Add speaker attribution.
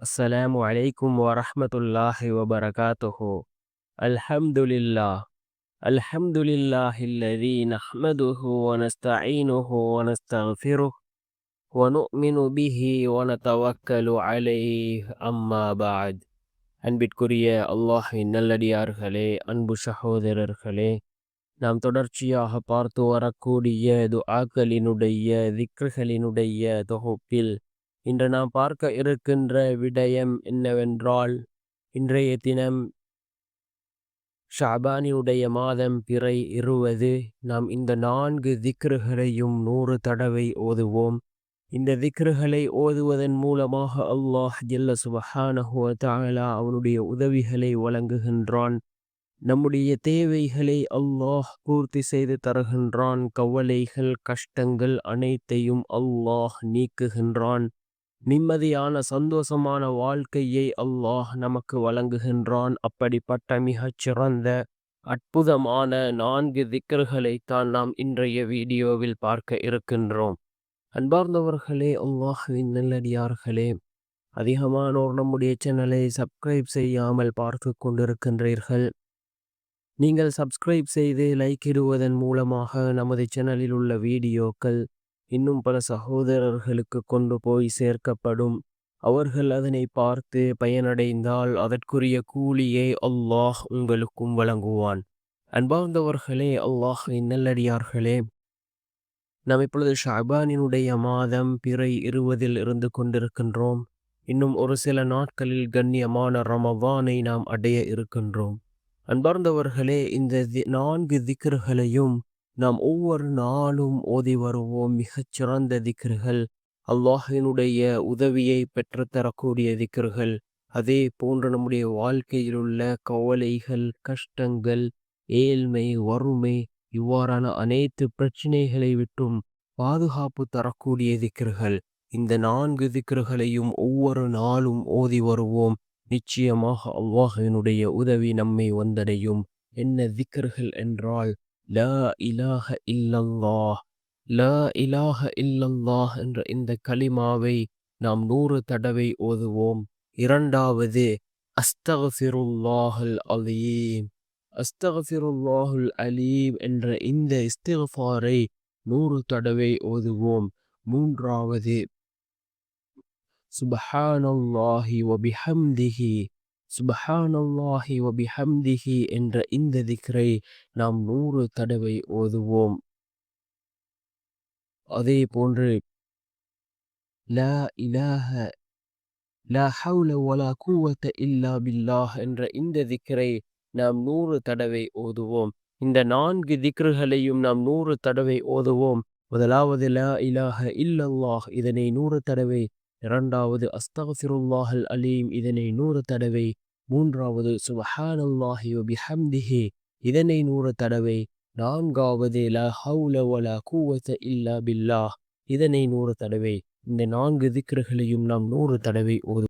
Speaker 1: السلام عليكم ورحمة الله وبركاته الحمد لله الحمد لله الذي نحمده ونستعينه ونستغفره ونؤمن به ونتوكل عليه أما بعد அன்பிற்குரிய அல்லாஹின் நல்லடியார்களே அன்பு சகோதரர்களே நாம் தொடர்ச்சியாக பார்த்து வரக்கூடிய துஆக்களினுடைய திக்ருகளினுடைய தொகுப்பில் இன்று நாம் பார்க்க இருக்கின்ற விடயம் என்னவென்றால் இன்றைய தினம் ஷாபானியுடைய மாதம் பிறை இருவது நாம் இந்த நான்கு திக்ருகளையும் நூறு தடவை ஓதுவோம். இந்த திக்ருகளை ஓதுவதன் மூலமாக அல்லாஹ் ஜெல்ல சுபஹானஹுவ தாலா அவனுடைய உதவிகளை வழங்குகின்றான். நம்முடைய தேவைகளை அல்லாஹ் பூர்த்தி செய்து தருகின்றான். கவலைகள் கஷ்டங்கள் அனைத்தையும் அல்லாஹ் நீக்குகின்றான். நிம்மதியான சந்தோஷமான வாழ்க்கையை அல்லாஹ் நமக்கு வழங்குகின்றான். அப்படிப்பட்ட மிகச் சிறந்த அற்புதமான நான்கு திக்கர்களைத்தான் நாம் இன்றைய வீடியோவில் பார்க்க இருக்கின்றோம். அன்பார்ந்தவர்களே அல்லாஹுவின் நல்லடியார்களே அதிகமானோர் நம்முடைய சேனலை சப்ஸ்கிரைப் செய்யாமல் பார்த்து கொண்டிருக்கின்றீர்கள். நீங்கள் சப்ஸ்கிரைப் செய்து லைக் இடுவதன் மூலமாக நமது சேனலில் உள்ள வீடியோக்கள் இன்னும் பல சகோதரர்களுக்கு கொண்டு போய் சேர்க்கப்படும். அவர்கள் அதனை பார்த்து பயனடைந்தால் அதற்குரிய கூலியை அல்லாஹ் உங்களுக்கும் வழங்குவான். அன்பார்ந்தவர்களே அல்லாஹ் நல்லடியார்களே. நாம் இப்பொழுது ஷாபானினுடைய மாதம் பிறை இருவதில் இருந்து கொண்டிருக்கின்றோம். இன்னும் ஒரு சில நாட்களில் கண்ணியமான ரமவானை நாம் அடைய இருக்கின்றோம். அன்பார்ந்தவர்களே இந்த நான்கு திக்கர்களையும் நாம் ஒவ்வொரு நாளும் ஓதி வருவோம். மிகச்சிறந்த திக்ருகள் அல்லாஹினுடைய உதவியை பெற்றுத்தரக்கூடிய திக்ருகள். அதே போன்று நம்முடைய வாழ்க்கையில் உள்ள கவலைகள் கஷ்டங்கள் ஏழ்மை வறுமை இவ்வாறான அனைத்து பிரச்சனைகளை விட்டும் பாதுகாப்பு தரக்கூடிய திக்ருகள். இந்த நான்கு திக்ருகளையும் ஒவ்வொரு நாளும் ஓதி வருவோம். நிச்சயமாக அல்லாஹினுடைய உதவி நம்மை வந்தடையும். என்ன திக்ருகள் என்றால் லா இலாஹ இல்லல்லாஹ் லா இலாஹ இல்லல்லாஹ் என்ற இந்த கலிமாவை நாம் நூறு தடவை ஓதுவோம். இரண்டாவது அஸ்தகஃபிருல்லாஹுல் அலீம். அஸ்தகஃபிருல்லாஹுல் அலீம் என்ற இந்த இஸ்திஃபாரை நூறு தடவை ஓதுவோம். மூன்றாவது சுபஹானல்லாஹி வபிஹம்திஹி. சுபஹானல்லாஹி வபிஹம்திஹி என்ற இந்த திக்ரை நாம் நூறு தடவை ஓதுவோம். அதே போன்று லா இலாஹ லா ஹவுல வலா கூவத்த இல்லா பில்லாஹ் என்ற இந்த திக்ரை நாம் நூறு தடவை ஓதுவோம். இந்த நான்கு திக்ருகளையும் நாம் நூறு தடவை ஓதுவோம். முதலாவது லா இலாஹ இல்லல்லாஹ் இதனை நூறு தடவை இரண்டாவது அஸ்தகசிருல்லாஹல் அலீம் இதனை நூறு தடவை. மூன்றாவது சுபஹானல்லாஹி இதனை நூறு தடவை. நான்காவது ல ஹவுல வல கூவத்த இல்லா பில்லா இதனை நூறு தடவை. இந்த நான்கு திக்ருகளையும் நாம் நூறு தடவை ஓது